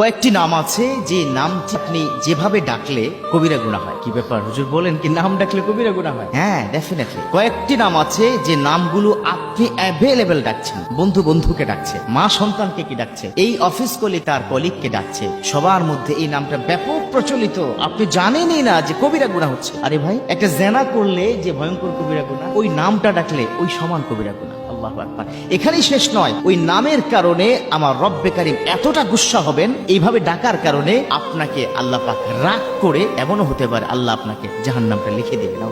কয়েকটি নাম আছে যে নাম আপনি যেভাবে ডাকলে কবিরা গুণা হয়। কি ব্যাপার? হুজুর বলেন কি নাম ডাকলে কবিরা গুণা হয়? হ্যাঁ ডেফিনেটলি কয়েকটি নাম আছে যে নামগুলো আপনি অ্যাভেলেবেল ডাকছেন। বন্ধু বন্ধুকে ডাকছে মা সন্তানকে কি ডাকছে এই অফিস কলি তার কলিগকে ডাকছে। সবার মধ্যে এই নামটা ব্যাপক প্রচলিত। আপনি জানেনই না যে কবিরা গুণা হচ্ছে। আরে ভাই একটা জেনা করলে যে ভয়ঙ্কর কবিরা গুণা ওই নামটা ডাকলে ওই সমান কবিরা গুণা আল্লাহু আকবার। এখানেই শেষ নয়, ওই নামের কারণে আমার রব্বে কারিম এতটা গুসা হবেন, এইভাবে ডাকার কারণে আপনাকে আল্লাহ পাক রাগ করে এমনও হতে পারে আল্লাহ আপনাকে জাহান নামটা লিখে দেবে না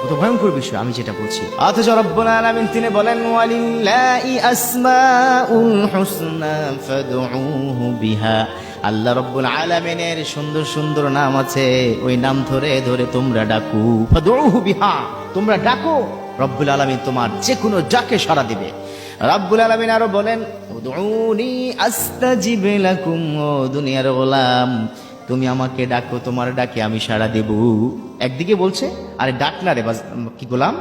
কত ভয়ঙ্কর বিষয়, আমি যেটা বলছি। অথচ রব্বুল আলামিন তিনি বলেন, ওয়ালিল্লাহি আসমাউল হুসনা, ফাদউহু বিহা। আল্লাহ রব্বুল আলামিনের সুন্দর সুন্দর নাম আছে, ওই নাম ধরে ধরে তোমরা ডাকু। ফাদউহু বিহা, তোমরা ডাকো। রব্বুল আলামিন তোমার যে কোনো যাকে সাড়া দিবে। রব্বুল আলামিন আরও বলেন দুনিয়ার গোলাম, তুমি আমাকে ডাকো, তোমার ডাকে আমি সাড়া দেব। একদিকে বলছে, আরে ডাক না রে কি গোলাম,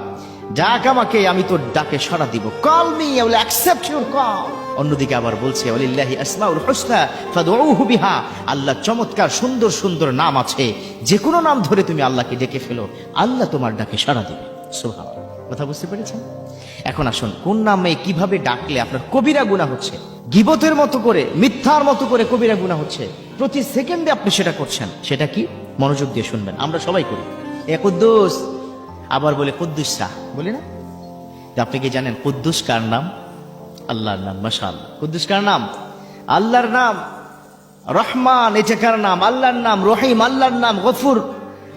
ডাক আমাকে, আমি তোর ডাকে সাড়া দিব। Call me will accept your call অন্যদিকে আবার বলছে, ওয়ালিল্লাহি আসমাউল হুসনা, ফাদউহু বিহা। আল্লাহ চমৎকার, সুন্দর সুন্দর নাম আছে যে কোনো নাম ধরে তুমি আল্লাহকে ডেকে ফেলো। আল্লাহ তোমার ডাকে সাড়া দেবে। সুবহানাল্লাহ। কথা বুঝতে পেরেছেন? এখন আসুন, কোন নামে কীভাবে ডাকলে আপনার কবিরা গুণা হচ্ছে? গিবতের মতো করে, মিথ্যার মতো করে কবিরা গুণা হচ্ছে। প্রতি সেকেন্ডে আপনি সেটা করছেন। সেটা কি? মনোযোগ দিয়ে শুনবেন। আমরা সবাই করি। এ আবার বলে কুদ্দুস। শাহ বলি না? আপনি কি জানেন কুদ্দুস কার নাম? আল্লাহর নাম মশাল কুদ্দুস কার নাম? আল্লাহর নাম রহমান এটা কার নাম? আল্লাহর নাম রহিম, আল্লাহর নাম গফুর।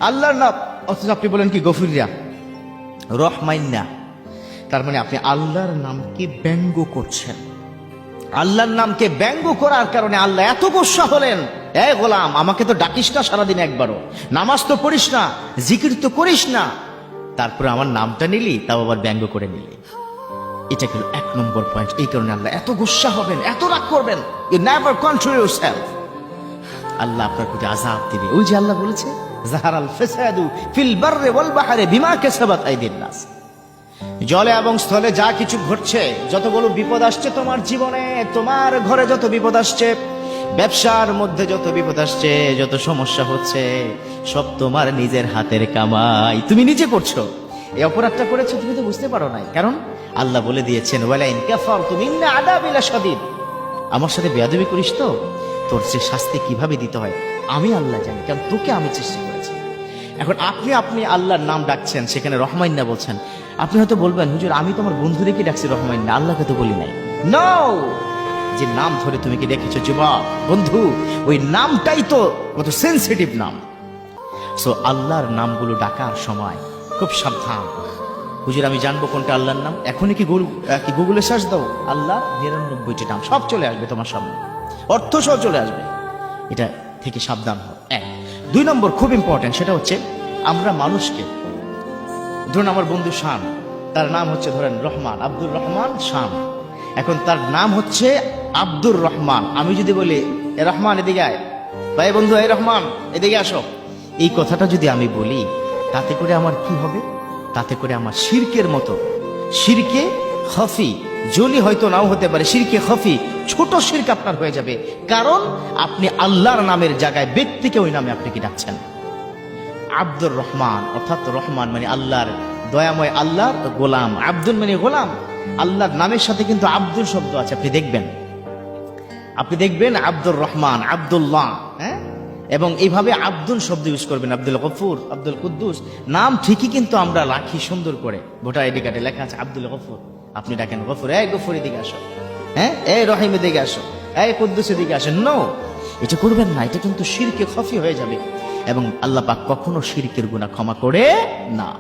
আল্লাহর নাম অথচ আপনি বলেন কি গফুরিয়া? রহমাইন্না। তার মানে আপনি আল্লাহর নামকে ব্যঙ্গ করছেন। আল্লাহর নামকে ব্যঙ্গ করার কারণে আল্লাহ এত গোসা হলেন। এ গোলাম, আমাকে তো ডাকিস না সারাদিন একবারও। নামাজ তো পড়িস না, জিকির তো করিস না। তারপরে আমার নামটা নিলি, তাও আবার ব্যঙ্গ করে নিলি। এটা হলো এক নম্বর পয়েন্ট এই কারণে আল্লাহ এত গুসা হবেন, এত রাগ করবেন। You never control your self আল্লাহ আপনার প্রতি আজাব দিবে। ওই যে আল্লাহ বলেছে জলে এবং স্থলে যা কিছু ঘটছে যতগুলো বিপদ আসছে তোমার জীবনে, তোমার ঘরে যত বিপদ আসছে, ব্যবসার মধ্যে যত বিপদ আসছে, যত সমস্যা হচ্ছে, সব তোমার নিজের হাতের কামাই। তুমি নিজে করছ। এই অপরাধটা করেছ তুমি তো বুঝতে পারো নাই। কারণ আল্লাহ বলে দিয়েছেন শাদীদ। আমার সাথে বেয়াদবি করিস তো? তোর সে শাস্তি কীভাবে দিতে হয়? আমি আল্লাহ জানি, কারণ তোকে আমি সৃষ্টি করেছি। এখন আপনি আপনি আল্লাহর নাম ডাকছেন, সেখানে রহমাইন্না বলছেন। আপনি হয়তো বলবেন, হুজুর, আমি তোমার বন্ধু রেখে ডাকছি রহমাইন্না? আল্লাহকে তো বলি নাই। নাও যে নাম ধরে তুমি কি দেখেছ, যুবক, বন্ধু, ওই নামটাই তো কত সেন্সিটিভ নাম। সো আল্লাহর নামগুলো ডাকার সময় খুব সাবধান। হুজুর, আমি জানব কোনটা আল্লাহর নাম? এখনই কি গুগল কি গুগলে সার্চ দাও? আল্লাহ নিরানব্বইটি নাম, সব চলে আসবে তোমার সামনে। অর্থ সহ চলে আসবে। এটা থেকে সাবধান হও। এক। দুই নম্বর খুব ইম্পর্টেন্ট সেটা হচ্ছে আমরা মানুষকে, ধরুন আমার বন্ধু শান, তার নাম হচ্ছে ধরেন রহমান, আব্দুর রহমান শান। এখন তার নাম হচ্ছে আব্দুর রহমান। আমি যদি বলি, এ রহমান, এদিকে আয়। ভাই বন্ধু, এ রহমান, এদিকে আসো। এই কথাটা যদি আমি বলি, তাতে করে আমার কি হবে? তাতে করে আমার শিরকের মতো। শিরকে খফি, জলি হয়তো নাও হতে পারে শিরকে খফি, ছোট শিরক আপনার হয়ে যাবে। কারণ আপনি আল্লাহর নামের জায়গায় ব্যক্তিকে ওই নামে আপনি কি ডাকছেন? আব্দুর রহমান, অর্থাৎ রহমান মানে আল্লাহর দয়াময় আল্লাহর গোলাম। আব্দুল মানে গোলাম। আল্লাহর নামের সাথে কিন্তু আব্দুল শব্দ আছে, আপনি দেখবেন। আপনি দেখবেন আব্দুর রহমান, আব্দুল্লাহ হ্যাঁ? এবং এইভাবে আব্দুল শব্দ ইউজ করবেন, আব্দুল গফুর, আব্দুল কুদ্দুস। নাম ঠিকই কিন্তু আমরা রাখি সুন্দর করে। ভোটার আইডি কার্ডে লেখা আছে, আব্দুল গফুর। আপনি ডাকেন, গফুর, এই গফুর এদিকে আসো। হ্যাঁ? এই রহিম এদিকে আসো। এই কুদ্দুস এদিকে আসেন। নো এটা করবেন না, এটা কিন্তু শিরকে খফি হয়ে যাবে। এবং আল্লাহ পাক কখনো শিরকের গুণা ক্ষমা করে না।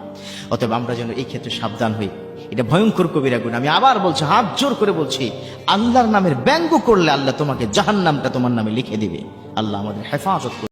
অতএব আমরা যেন এই ক্ষেত্রে সাবধান হই। এটা ভয়ঙ্কর কবিরা গুণ আমি আবার বলছি, হাত জোর করে বলছি, আল্লাহর নামের ব্যঙ্গ করলে আল্লাহ তোমাকে জাহান নামটা তোমার নামে লিখে দিবে। আল্লাহ আমাদের হেফাজত।